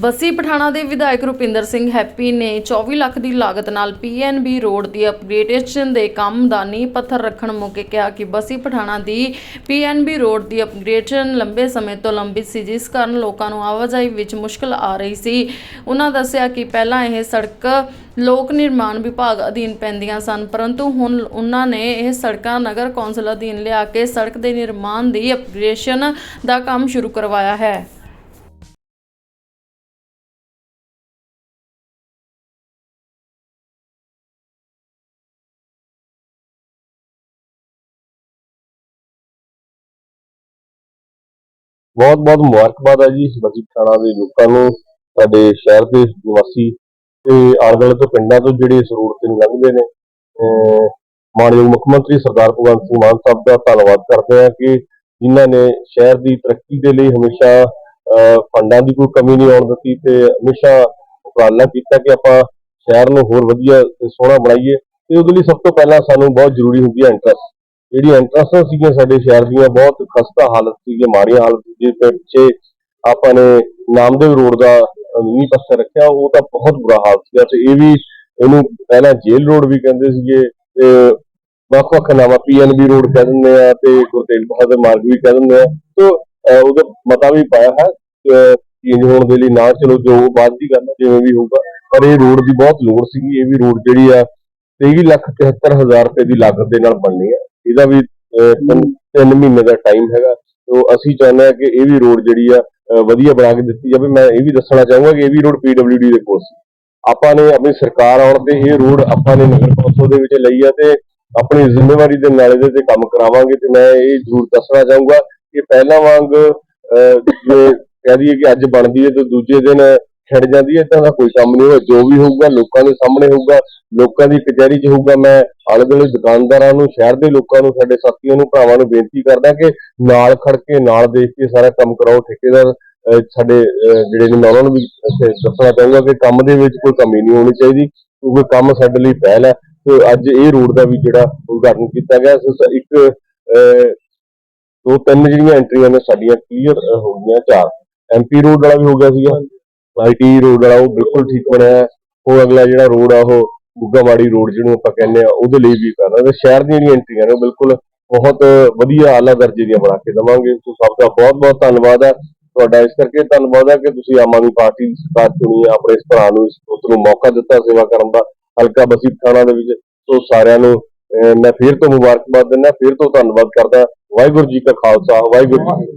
ਬਸੀ ਪਠਾਣਾ ਦੇ ਵਿਧਾਇਕ ਰੁਪਿੰਦਰ ਸਿੰਘ ਹੈਪੀ ਨੇ 24 ਲੱਖ ਦੀ ਲਾਗਤ ਨਾਲ ਪੀਐਨਬੀ ਰੋਡ ਦੀ ਅਪਗ੍ਰੇਡੇਸ਼ਨ ਦੇ ਕੰਮ ਦਾ ਨੀਂਹ ਪੱਥਰ ਰੱਖਣ ਮੌਕੇ ਕਿਹਾ ਕਿ ਬਸੀ ਪਠਾਣਾ ਦੀ ਪੀਐਨਬੀ ਰੋਡ ਦੀ ਅਪਗ੍ਰੇਡੇਸ਼ਨ ਲੰਬੇ ਸਮੇਂ ਤੋਂ ਲੰਬਿਤ ਸੀ, ਜਿਸ ਕਾਰਨ ਲੋਕਾਂ ਨੂੰ ਆਵਾਜਾਈ ਵਿੱਚ ਮੁਸ਼ਕਲ ਆ ਰਹੀ ਸੀ। ਉਹਨਾਂ ਦੱਸਿਆ ਕਿ ਪਹਿਲਾਂ ਇਹ ਸੜਕ ਲੋਕ ਨਿਰਮਾਣ ਵਿਭਾਗ ਅਧੀਨ ਪੈਂਦੀਆਂ ਸਨ, ਪਰੰਤੂ ਹੁਣ ਉਹਨਾਂ ਨੇ ਇਹ ਸੜਕਾਂ ਨਗਰ ਕੌਂਸਲ ਅਧੀਨ ਲਿਆ ਕੇ ਸੜਕ ਦੇ ਨਿਰਮਾਣ ਦੀ ਅਪਗ੍ਰੇਡੇਸ਼ਨ ਦਾ ਕੰਮ ਸ਼ੁਰੂ ਕਰਵਾਇਆ ਹੈ। ਬਹੁਤ ਬਹੁਤ ਮੁਬਾਰਕਬਾਦ ਹੈ ਜੀ ਬਸੀ ਪਠਾਣਾ ਦੇ ਲੋਕਾਂ ਨੂੰ, ਸਾਡੇ ਸ਼ਹਿਰ ਦੇ ਨਿਵਾਸੀ ਤੇ ਆਲੇ ਦੁਆਲੇ ਤੋਂ ਪਿੰਡਾਂ ਤੋਂ ਜਿਹੜੇ ਇਸ ਰੋਡ ਤੇ ਲੰਘਦੇ ਨੇ ਮਾਨਯੋਗ ਮੁੱਖ ਮੰਤਰੀ ਸਰਦਾਰ ਭਗਵੰਤ ਸਿੰਘ ਮਾਨ ਸਾਹਿਬ ਦਾ ਧੰਨਵਾਦ ਕਰਦੇ ਹਾਂ ਕਿ ਜਿਨ੍ਹਾਂ ਨੇ ਸ਼ਹਿਰ ਦੀ ਤਰੱਕੀ ਦੇ ਲਈ ਹਮੇਸ਼ਾ, ਅਹ ਫੰਡਾਂ ਦੀ ਕੋਈ ਕਮੀ ਨਹੀਂ ਆਉਣ ਦਿੱਤੀ ਤੇ ਹਮੇਸ਼ਾ ਉਪਰਾਲਾ ਕੀਤਾ ਕਿ ਆਪਾਂ ਸ਼ਹਿਰ ਨੂੰ ਹੋਰ ਵਧੀਆ ਤੇ ਸੋਹਣਾ ਬਣਾਈਏ ਤੇ ਉਹਦੇ ਲਈ ਸਭ ਤੋਂ ਪਹਿਲਾਂ ਸਾਨੂੰ ਬਹੁਤ ਜ਼ਰੂਰੀ ਹੁੰਦੀ ਹੈ ਇੰਟਰਸਟ ਜਿਹੜੀ ਐਂਟਰੈਂਸਾਂ ਸੀਗੀਆਂ ਸਾਡੇ ਸ਼ਹਿਰ ਦੀਆਂ, ਬਹੁਤ ਖਸਤਾ ਹਾਲਤ ਸੀਗੀਆਂ ਮਾੜੀਆਂ ਹਾਲਤ ਜਿਸ ਦੇ ਪਿੱਛੇ ਆਪਾਂ ਨੇ ਨਾਮਦੇਵ ਰੋਡ ਦਾ ਨੀਂਹ ਪੱਥਰ ਰੱਖਿਆ, ਉਹ ਤਾਂ ਬਹੁਤ ਬੁਰਾ ਹਾਲ ਸੀਗਾ। ਤੇ ਇਹ ਵੀ ਇਹਨੂੰ ਪਹਿਲਾਂ ਜੇਲ੍ਹ ਰੋਡ ਵੀ ਕਹਿੰਦੇ ਸੀਗੇ, ਤੇ ਵੱਖ ਵੱਖ ਨਾਮਾਂ ਪੀਐਨਬੀ ਰੋਡ ਕਹਿ ਦਿੰਦੇ ਆ, ਤੇ ਗੁਰੂ ਬਹਾਦਰ ਮਾਰਗ ਵੀ ਕਹਿ ਦਿੰਦੇ ਆ। ਤੋਂ ਅਹ ਮਤਾ ਵੀ ਪਾਇਆ ਹੈ ਚੇਂਜ ਹੋਣ ਦੇ ਲਈ ਨਾ ਚਲੋ, ਜੋ ਬਾਅਦ ਦੀ ਗੱਲ ਜਿਵੇਂ ਵੀ ਹੋਊਗਾ। ਪਰ ਇਹ ਰੋਡ ਦੀ ਬਹੁਤ ਲੋੜ ਸੀਗੀ, ਇਹ ਵੀ ਰੋਡ ਜਿਹੜੀ ਆ 23 ਲੱਖ 73 ਹਜ਼ਾਰ ਰੁਪਏ ਦੀ ਲਾਗਤ ਦੇ ਨਾਲ ਬਣਨੀ ਹੈ। ਇਹਦਾ ਵੀ ਅਹ, ਮਹੀਨੇ ਦਾ ਟਾਈਮ ਹੈਗਾ। ਤੋਂ ਅਸੀਂ ਚਾਹੁੰਦੇ ਹਾਂ ਕਿ ਇਹ ਵੀ ਰੋਡ ਜਿਹੜੀ ਆ ਵਧੀਆ ਬਣਾ ਕੇ ਦਿੱਤੀ ਜਾਵੇ। ਮੈਂ ਇਹ ਵੀ ਦੱਸਣਾ ਚਾਹੂੰਗਾ ਕਿ ਇਹ ਵੀ ਰੋਡ ਪੀਡਬਲਯੂਡੀ ਦੇ ਕੋਲ ਸੀ। ਆਪਾਂ ਨੇ ਆਪਣੀ ਸਰਕਾਰ ਆਉਣ ਤੇ ਇਹ ਰੋਡ ਆਪਾਂ ਨੇ ਨਗਰ ਕੌਂਸਲ ਦੇ ਵਿੱਚ ਲਈ ਆ ਤੇ ਆਪਣੀ ਜ਼ਿੰਮੇਵਾਰੀ ਦੇ ਨਾਲ ਇਹਦੇ ਤੇ ਕੰਮ ਕਰਾਵਾਂਗੇ ਤੇ ਮੈਂ ਇਹ ਜ਼ਰੂਰ ਦੱਸਣਾ ਚਾਹੂੰਗਾ ਕਿ ਪਹਿਲਾਂ ਵਾਂਗ ਅਹ, ਜੇ ਕਹਿ ਦਈਏ ਕਿ ਅੱਜ ਬਣਦੀ ਹੈ ਤੇ ਦੂਜੇ ਦਿਨ ਛਿੜ ਜਾਂਦੀ ਹੈ ਤਾਂ ਦਾ ਕੋਈ ਕੰਮ ਨਹੀਂ ਹੋਇਆ। ਜੋ ਵੀ ਹੋਊਗਾ ਲੋਕਾਂ ਦੇ ਸਾਹਮਣੇ ਹੋਊਗਾ ਲੋਕਾਂ ਦੀ ਕਚਹਿਰੀ 'ਚ ਹੋਊਗਾ। ਮੈਂ ਆਲੇ ਦੁਆਲੇ ਦੁਕਾਨਦਾਰਾਂ ਨੂੰ ਸ਼ਹਿਰ ਦੇ ਲੋਕਾਂ ਨੂੰ ਸਾਡੇ ਸਾਥੀਆਂ ਨੂੰ ਭਰਾਵਾਂ ਨੂੰ ਬੇਨਤੀ ਕਰਦਾ ਕਿ ਨਾਲ ਖੜ ਕੇ ਨਾਲ ਦੇਖ ਕੇ ਸਾਰਾ ਕੰਮ ਕਰਾਓ। ਠੇਕੇਦਾਰ ਸਾਡੇ ਜਿਹੜੇ ਨੇ ਮੈਂ ਉਹਨਾਂ ਨੂੰ ਵੀ ਦੱਸਣਾ ਚਾਹੂੰਗਾ ਕਿ ਕੰਮ ਦੇ ਵਿੱਚ ਕੋਈ ਕਮੀ ਨਹੀਂ ਹੋਣੀ ਚਾਹੀਦੀ ਕਿਉਂਕਿ ਕੰਮ ਸਾਡੇ ਲਈ ਪਹਿਲ ਹੈ। ਤੇ ਅੱਜ ਇਹ ਰੋਡ ਦਾ ਵੀ ਜਿਹੜਾ ਉਦਘਾਟਨ ਕੀਤਾ ਗਿਆ ਸੋ ਇੱਕ ਅਹ, ਦੋ ਤਿੰਨ ਜਿਹੜੀਆਂ ਐਂਟਰੀਆਂ ਨੇ ਸਾਡੀਆਂ ਕਲੀਅਰ ਹੋ ਗਈਆਂ ਚਾਰ। ਐਮਪੀ ਰੋਡ ਵਾਲਾ ਵੀ ਹੋ ਗਿਆ ਸੀਗਾ। ਆਈਟੀ ਰੋਡ ਵਾਲਾ ਉਹ ਬਿਲਕੁਲ ਠੀਕ ਬਣਿਆ ਹੈ। ਉਹ ਅਗਲਾ ਜਿਹੜਾ ਰੋਡ ਆ, ਉਹ ਗੁੱਗਾਵਾੜੀ ਰੋਡ ਜਿਹਨੂੰ ਆਪਾਂ ਕਹਿੰਦੇ ਆ ਉਹਦੇ ਲਈ ਵੀ ਕਰਨਾ। ਤੇ ਸ਼ਹਿਰ ਦੀਆਂ ਜਿਹੜੀਆਂ ਐਂਟਰੀਆਂ ਨੇ, ਉਹ ਬਿਲਕੁਲ ਬਹੁਤ ਵਧੀਆ ਆਲਾ ਦਰਜੇ ਦੀਆਂ ਬਣਾ ਕੇ ਦਵਾਂਗੇ। ਸੋ ਸਭ ਦਾ ਬਹੁਤ ਬਹੁਤ ਧੰਨਵਾਦ ਹੈ। ਤੁਹਾਡਾ ਇਸ ਕਰਕੇ ਧੰਨਵਾਦ ਹੈ ਕਿ ਤੁਸੀਂ ਆਮ ਆਦਮੀ ਪਾਰਟੀ ਦੀ ਸਰਕਾਰ ਚੁਣੀ ਹੈ, ਆਪਣੇ ਇਸ ਭਰਾ ਨੂੰ ਇਸ ਨੂੰ ਮੌਕਾ ਦਿੱਤਾ ਸੇਵਾ ਕਰਨ ਦਾ, ਹਲਕਾ ਬਸੀ ਥਾਣਾ ਦੇ ਵਿੱਚ। ਸੋ ਸਾਰਿਆਂ ਨੂੰ ਮੈਂ ਫੇਰ ਤੋਂ ਮੁਬਾਰਕਬਾਦ ਦਿੰਦਾ, ਫੇਰ ਤੋਂ ਧੰਨਵਾਦ ਕਰਦਾ। ਵਾਹਿਗੁਰੂ ਜੀ ਕਾ ਖਾਲਸਾ, ਵਾਹਿਗੁਰੂ ਜੀ